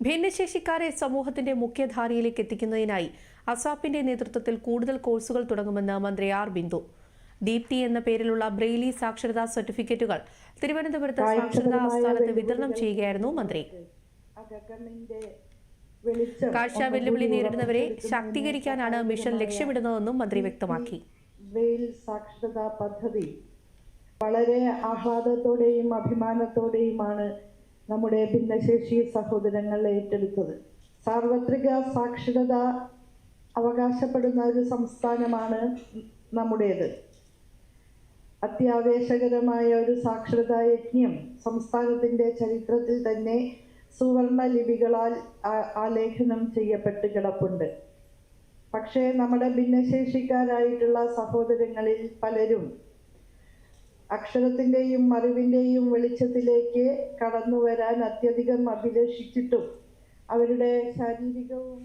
ഭിന്നശേഷിക്കാരെ സമൂഹത്തിന്റെ മുഖ്യധാരയിലേക്ക് എത്തിക്കുന്നതിനായി അസാപ്പിന്റെ നേതൃത്വത്തിൽ കൂടുതൽ കോഴ്സുകൾ തുടങ്ങുമെന്ന് മന്ത്രി ആർ ബിന്ദു. ദീപ്തി എന്ന പേരിലുള്ള ബ്രെയിലി സാക്ഷരതാ സർട്ടിഫിക്കറ്റുകൾ തിരുവനന്തപുരത്ത് സാക്ഷരതാ ആസ്ഥാനത്ത് വിതരണം ചെയ്യുകയായിരുന്നു മന്ത്രി. കാഴ്ച വെല്ലുവിളി നേരിടുന്നവരെ ശാക്തീകരിക്കാനാണ് മിഷൻ ലക്ഷ്യമിടുന്നതെന്നും മന്ത്രി വ്യക്തമാക്കി. സാക്ഷരതാ പദ്ധതി വളരെ ആഹ്ലാദത്തോടെയും അഭിമാനത്തോടെയുമാണ് നമ്മുടെ ഭിന്നശേഷി സഹോദരങ്ങൾ ഏറ്റെടുത്തത്. സാർവത്രിക സാക്ഷരത അവകാശപ്പെടുന്ന ഒരു സംസ്ഥാനമാണ് നമ്മുടേത്. അത്യാവേശകരമായ ഒരു സാക്ഷരതാ യജ്ഞം സംസ്ഥാനത്തിന്റെ ചരിത്രത്തിൽ തന്നെ സുവർണ ലിപികളാൽ ആലേഖനം ചെയ്യപ്പെട്ട് കിടപ്പുണ്ട്. പക്ഷേ നമ്മുടെ ഭിന്നശേഷിക്കാരായിട്ടുള്ള സഹോദരങ്ങളിൽ പലരും അക്ഷരത്തിന്റെയും അറിവിന്റെയും വെളിച്ചത്തിലേക്ക് കടന്നു വരാൻ അത്യധികം അഭിലഷിച്ചിട്ടും അവരുടെ ശാരീരികവും